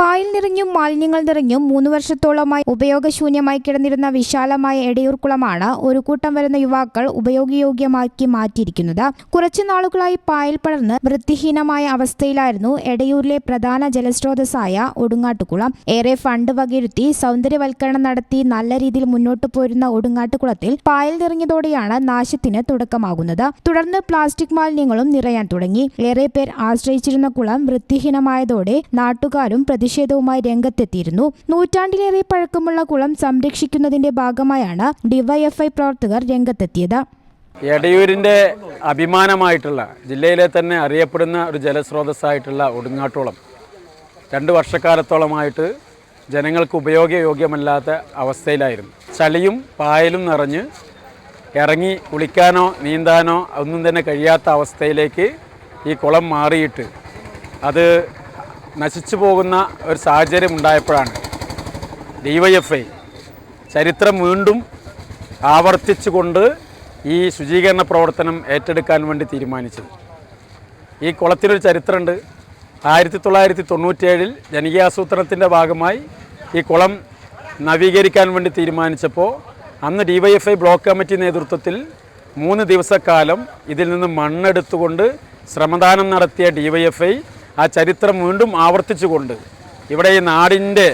പായൽ നിറഞ്ഞും മാലിന്യങ്ങൾ നിറഞ്ഞും മൂന്ന് വർഷത്തോളമായി ഉപയോഗശൂന്യമായി കിടന്നിരുന്ന വിശാലമായ എടയൂർക്കുളമാണ് ഒരു കൂട്ടം വരുന്ന യുവാക്കൾ ഉപയോഗയോഗ്യമാക്കി മാറ്റിയിരിക്കുന്നത്. കുറച്ചു നാളുകളായി പായൽ പടർന്ന് വൃത്തിഹീനമായ അവസ്ഥയിലായിരുന്നു എടയൂരിലെ പ്രധാന ജലസ്രോതസ്സായ ഒടുങ്ങാട്ടുകുളം. ഏറെ ഫണ്ട് വകയിരുത്തി സൗന്ദര്യവൽക്കരണം നടത്തി നല്ല രീതിയിൽ മുന്നോട്ടു പോരുന്ന ഒടുങ്ങാട്ടുകുളത്തിൽ പായൽ നിറഞ്ഞതോടെയാണ് നാശത്തിന് തുടക്കമാകുന്നത്. തുടർന്ന് പ്ലാസ്റ്റിക് മാലിന്യങ്ങളും നിറയാൻ തുടങ്ങി. ഏറെ പേർ ആശ്രയിച്ചിരുന്ന കുളം വൃത്തിഹീനമായതോടെ നാട്ടുകാരും പ്രതിഷേധവുമായി രംഗത്തെത്തിയിരുന്നു. നൂറ്റാണ്ടിലേറെ പഴക്കമുള്ള കുളം സംരക്ഷിക്കുന്നതിന്റെ ഭാഗമായാണ് ഡിവൈഎഫ്ഐ പ്രവർത്തകർ രംഗത്തെത്തിയത്. എടയൂരിന്റെ അഭിമാനമായിട്ടുള്ള ജില്ലയിലെ തന്നെ അറിയപ്പെടുന്ന ഒരു ജലസ്രോതസ്സായിട്ടുള്ള ഒടുങ്ങാട്ടോളം രണ്ട് വർഷക്കാലത്തോളമായിട്ട് ജനങ്ങൾക്ക് ഉപയോഗയോഗ്യമല്ലാത്ത അവസ്ഥയിലായിരുന്നു. ചളിയും പായലും നിറഞ്ഞ് ഇറങ്ങി കുളിക്കാനോ നീന്താനോ ഒന്നും തന്നെ കഴിയാത്ത അവസ്ഥയിലേക്ക് ഈ കുളം മാറിയിട്ട് അത് നശിച്ചു പോകുന്ന ഒരു സാഹചര്യം ഉണ്ടായപ്പോഴാണ് ഡിവൈഎഫ്ഐ ചരിത്രം വീണ്ടും ആവർത്തിച്ചുകൊണ്ട് ഈ ശുചീകരണ പ്രവർത്തനം ഏറ്റെടുക്കാൻ വേണ്ടി തീരുമാനിച്ചത്. ഈ കുളത്തിനൊരു ചരിത്രമുണ്ട്. ആയിരത്തി തൊള്ളായിരത്തി തൊണ്ണൂറ്റേഴിൽ ജനകീയാസൂത്രണത്തിന്റെ ഭാഗമായി ഈ കുളം നവീകരിക്കാൻ വേണ്ടി തീരുമാനിച്ചപ്പോൾ അന്ന് ഡിവൈഎഫ്ഐ ബ്ലോക്ക് കമ്മിറ്റി നേതൃത്വത്തിൽ മൂന്ന് ദിവസക്കാലം ഇതിൽ നിന്ന് മണ്ണെടുത്തുകൊണ്ട് ശ്രമദാനം നടത്തിയ ഡിവൈഎഫ്ഐ ആ ചരിത്രം വീണ്ടും ആവർത്തിച്ചുകൊണ്ട് ഇവിടെ ഈ നാടിന്റെ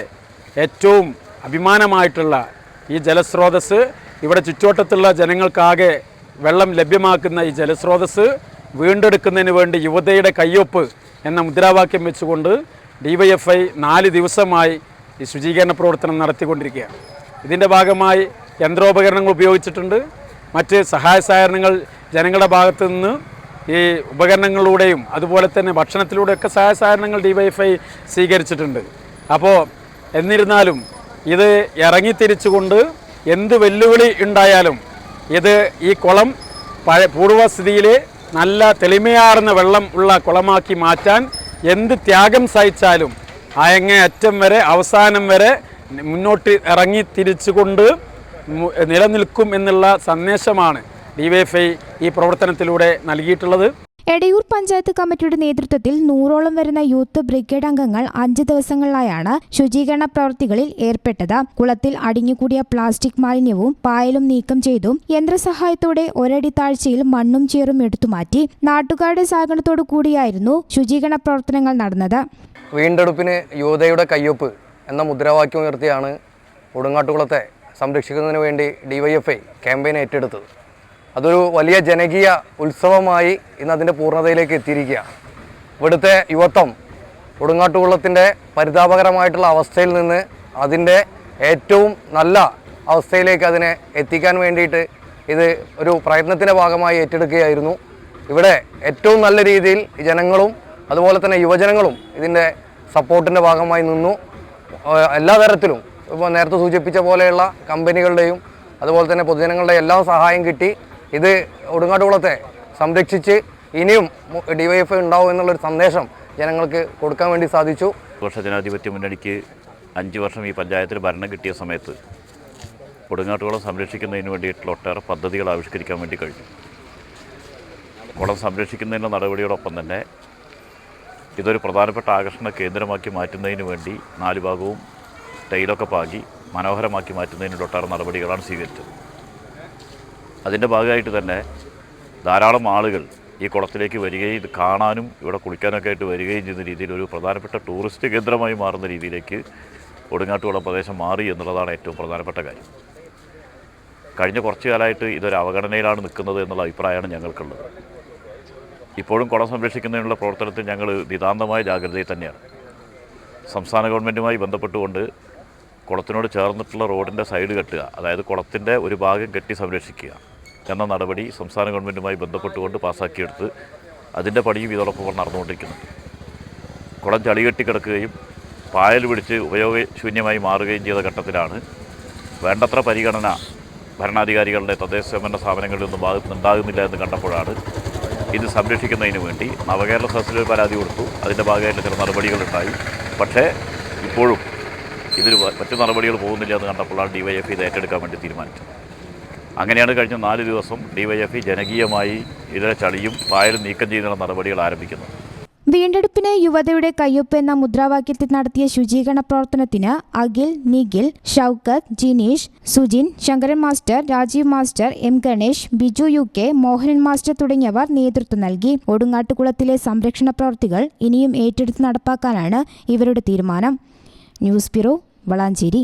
ഏറ്റവും അഭിമാനമായിട്ടുള്ള ഈ ജലസ്രോതസ് ഇവിടെ ചുറ്റുവട്ടത്തുള്ള ജനങ്ങൾക്കാകെ വെള്ളം ലഭ്യമാക്കുന്ന ഈ ജലസ്രോതസ് വീണ്ടെടുക്കുന്നതിന് വേണ്ടി യുവതയുടെ കയ്യൊപ്പ് എന്ന മുദ്രാവാക്യം വെച്ചുകൊണ്ട് ഡിവൈഎഫ്ഐ നാല് ദിവസമായി ഈ ശുചീകരണ പ്രവർത്തനം നടത്തിക്കൊണ്ടിരിക്കുകയാണ്. ഇതിന്റെ ഭാഗമായി യന്ത്രോപകരണങ്ങൾ ഉപയോഗിച്ചിട്ടുണ്ട്. മറ്റ് സഹായ സഹകരണങ്ങൾ ജനങ്ങളുടെ ഭാഗത്തു നിന്ന് ഈ ഉപകരണങ്ങളിലൂടെയും അതുപോലെ തന്നെ ഭക്ഷണത്തിലൂടെയൊക്കെ സഹായ സഹകരണങ്ങൾ ഡിവൈഫൈ സ്വീകരിച്ചിട്ടുണ്ട്. അപ്പോൾ എന്നിരുന്നാലും ഇത് ഇറങ്ങിത്തിരിച്ചുകൊണ്ട് എന്ത് വെല്ലുവിളി ഉണ്ടായാലും ഇത് ഈ കുളം പഴയ പൂർവസ്ഥിതിയിൽ നല്ല തെളിമയാർന്ന വെള്ളം ഉള്ള കുളമാക്കി മാറ്റാൻ എന്ത് ത്യാഗം സഹിച്ചാലും അയങ്ങേ അറ്റം വരെ അവസാനം വരെ മുന്നോട്ട് ഇറങ്ങി തിരിച്ചുകൊണ്ട് നിലനിൽക്കും എന്നുള്ള സന്ദേശമാണ് ഡിവൈഎഫ്ഐ ഈ പ്രവർത്തനത്തിലൂടെ നൽകിയിട്ടുള്ളത്. എടയൂർ പഞ്ചായത്ത് കമ്മിറ്റിയുടെ നേതൃത്വത്തിൽ നൂറോളം വരുന്ന യൂത്ത് ബ്രിഗേഡ് അംഗങ്ങൾ അഞ്ച് ദിവസങ്ങളിലായാണ് ശുചീകരണ പ്രവൃത്തികളിൽ ഏർപ്പെട്ടത്. കുളത്തിൽ അടിഞ്ഞുകൂടിയ പ്ലാസ്റ്റിക് മാലിന്യവും പായലും നീക്കം ചെയ്തും. യന്ത്രസഹായത്തോടെ ഒരടി താഴ്ചയിൽ മണ്ണും ചേറും എടുത്തുമാറ്റി നാട്ടുകാരുടെ സഹകരണത്തോടു കൂടിയായിരുന്നു ശുചീകരണ പ്രവർത്തനങ്ങൾ നടന്നത്. വീണ്ടെടുപ്പിന് യുവതയുടെ കയ്യൊപ്പ് എന്ന മുദ്രാവാക്യം ഉയർത്തിയാണ് കൊടുങ്ങാട്ടുകുളത്തെ സംരക്ഷിക്കുന്നതിന് വേണ്ടി ഡിവൈഎഫ്ഐ ക്യാമ്പയിൻ ഏറ്റെടുത്തത്. അതൊരു വലിയ ജനകീയ ഉത്സവമായി ഇന്ന് അതിന്റെ പൂർണതയിലേക്ക് എത്തിയിരിക്കുകയാണ് ഇവിടുത്തെ യുവത്വം കൊടുങ്ങാട്ടുകുളത്തിന്റെ പരിതാപകരമായിട്ടുള്ള അവസ്ഥയിൽ നിന്ന് അതിന്റെ ഏറ്റവും നല്ല അവസ്ഥയിലേക്ക് അതിനെ എത്തിക്കാൻ വേണ്ടിയിട്ട് ഇത് ഒരു പ്രയത്നത്തിന്റെ ഭാഗമായി ഏറ്റെടുക്കുകയായിരുന്നു. ഇവിടെ ഏറ്റവും നല്ല രീതിയിൽ ജനങ്ങളും അതുപോലെ തന്നെ യുവജനങ്ങളും ഇതിന്റെ സപ്പോർട്ടിന്റെ ഭാഗമായി നിന്നു. എല്ലാ തരത്തിലും ഇപ്പോൾ നേരത്തെ സൂചിപ്പിച്ച പോലെയുള്ള കമ്പനികളുടെയും അതുപോലെ തന്നെ പൊതുജനങ്ങളുടെ എല്ലാ സഹായം കിട്ടി. ഇത് ഒടുങ്ങാട്ടുകുളത്തെ സംരക്ഷിച്ച് ഇനിയും ഡിവൈഎഫ്ഐ ഉണ്ടാവും എന്നുള്ളൊരു സന്ദേശം ജനങ്ങൾക്ക് കൊടുക്കാൻ വേണ്ടി സാധിച്ചു. വർഷ ജനാധിപത്യ മുന്നണിക്ക് അഞ്ച് വർഷം ഈ പഞ്ചായത്തിൽ ഭരണം കിട്ടിയ സമയത്ത് കൊടുങ്ങാട്ടുകുളം സംരക്ഷിക്കുന്നതിന് വേണ്ടിയിട്ടുള്ള ഒട്ടേറെ പദ്ധതികൾ ആവിഷ്കരിക്കാൻ വേണ്ടി കഴിഞ്ഞു. കുളം സംരക്ഷിക്കുന്നതിന്റെ നടപടിയോടൊപ്പം തന്നെ ഇതൊരു പ്രധാനപ്പെട്ട ആകർഷണ കേന്ദ്രമാക്കി മാറ്റുന്നതിന് വേണ്ടി നാല് ഭാഗവും ടൈലൊക്കെ പാകി മനോഹരമാക്കി മാറ്റുന്നതിനുള്ള ഒട്ടേറെ നടപടികളാണ് സ്വീകരിച്ചത്. അതിന്റെ ഭാഗമായിട്ട് തന്നെ ധാരാളം ആളുകൾ ഈ കുളത്തിലേക്ക് വരികയും ഇത് കാണാനും ഇവിടെ കുളിക്കാനൊക്കെ ആയിട്ട് വരികയും ചെയ്യുന്ന രീതിയിൽ ഒരു പ്രധാനപ്പെട്ട ടൂറിസ്റ്റ് കേന്ദ്രമായി മാറുന്ന രീതിയിലേക്ക് കൊടുങ്ങാട്ടുകുളം പ്രദേശം മാറി എന്നുള്ളതാണ് ഏറ്റവും പ്രധാനപ്പെട്ട കാര്യം. കഴിഞ്ഞ കുറച്ച് കാലമായിട്ട് ഇതൊരു അവഗണനയിലാണ് നിൽക്കുന്നത് എന്നുള്ള അഭിപ്രായമാണ് ഞങ്ങൾക്കുള്ളത്. ഇപ്പോഴും കുളം സംരക്ഷിക്കുന്നതിനുള്ള പ്രവർത്തനത്തിൽ ഞങ്ങൾ നിതാന്തമായ ജാഗ്രതയിൽ തന്നെയാണ്. സംസ്ഥാന ഗവൺമെന്റുമായി ബന്ധപ്പെട്ടുകൊണ്ട് കുളത്തിനോട് ചേർന്നിട്ടുള്ള റോഡിന്റെ സൈഡ് കെട്ടുക അതായത് കുളത്തിന്റെ ഒരു ഭാഗം കെട്ടി സംരക്ഷിക്കുക എന്ന നടപടി സംസ്ഥാന ഗവൺമെന്റുമായി ബന്ധപ്പെട്ടുകൊണ്ട് പാസ്സാക്കിയെടുത്ത് അതിന്റെ പണിയും ഇതോടൊപ്പം നടന്നുകൊണ്ടിരിക്കുന്നുണ്ട് കുളം ചളികെട്ടി കിടക്കുകയും പായൽ പിടിച്ച് ഉപയോഗശൂന്യമായി മാറുകയും ചെയ്ത ഘട്ടത്തിലാണ് വേണ്ടത്ര പരിഗണന ഭരണാധികാരികളുടെ തദ്ദേശ സ്വയംഭരണ സ്ഥാപനങ്ങളിൽ നിന്നും ഭാഗത്തുനിന്നുണ്ടാകുന്നില്ല എന്ന് കണ്ടപ്പോഴാണ് ഇത് സംരക്ഷിക്കുന്നതിന് വേണ്ടി നവകേരള സദസ്സിൽ പരാതി കൊടുത്തു. അതിന്റെ ഭാഗമായിട്ട് ചില നടപടികളുണ്ടായി പക്ഷേ ഇപ്പോഴും ഇതിൽ മറ്റു നടപടികൾ പോകുന്നില്ല എന്ന് കണ്ടപ്പോഴാണ് ഡിവൈഎഫ് ഇത് ഏറ്റെടുക്കാൻ വേണ്ടി തീരുമാനിച്ചത്. അങ്ങനെയാണ് കഴിഞ്ഞ നാല് ദിവസം ഡിവൈഎഫ്ഐ ജനകീയമായി ഇതിലെ ചളിയും പായലും നീക്കം ചെയ്യുന്ന നടപടികൾ ആരംഭിക്കുന്നത്. വീണ്ടെടുപ്പിന് യുവതയുടെ കയ്യൊപ്പ് എന്ന മുദ്രാവാക്യത്തിൽ നടത്തിയ ശുചീകരണ പ്രവർത്തനത്തിന് Akhil Nikhil Shoukath Jineesh Sujin Sankaran master Rajeev master M Ganesh Biju U K Mohanan master തുടങ്ങിയവർ നേതൃത്വം നൽകി. ഒടുങ്ങാട്ടുകുളത്തിലെ സംരക്ഷണ പ്രവർത്തികൾ ഇനിയും ഏറ്റെടുത്ത് നടപ്പാക്കാനാണ് ഇവരുടെ തീരുമാനം. News bureau Valanchery.